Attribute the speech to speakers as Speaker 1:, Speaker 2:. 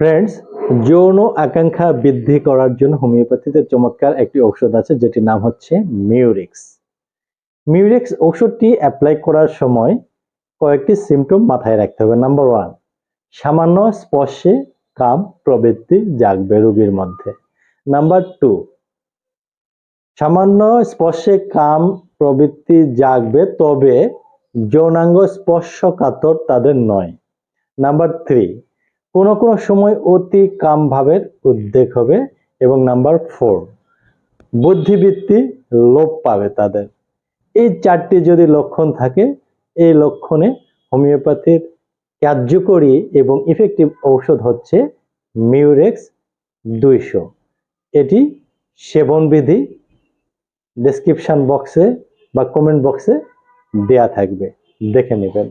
Speaker 1: Friends যৌন আকাঙ্ক্ষা বৃদ্ধি করার জন্য হোমিওপ্যাথিতে চমৎকার একটি ঔষধ আছে, যেটির নাম হচ্ছে মিউরিক্স। মিউরিক্স ঔষধটি অ্যাপ্লাই করার সময় কয়েকটি সিমটম মাথায় রাখতে হবে। নাম্বার ওয়ান সামান্য স্পর্শে কাম প্রবৃত্তি জাগবে রোগীর মধ্যে। নাম্বার টু সামান্য স্পর্শে কাম প্রবৃত্তি জাগবে, তবে যৌনাঙ্গ স্পর্শকাতর তাদের নয়। নাম্বার থ্রি কোনো কোনো সময় অতি কাম ভাবের উদ্বেগ হবে এবং নাম্বার ফোর, বুদ্ধিবৃত্তি লোপ পাবে তাদের। এই চারটি যদি লক্ষণ থাকে, এই লক্ষণে হোমিওপ্যাথির কার্যকরী এবং ইফেক্টিভ ঔষধ হচ্ছে মিউরেক্স দুইশো। এটি সেবনবিধি ডেসক্রিপশন বক্সে বা কমেন্ট বক্সে দেয়া থাকবে। দেখে নেবেন।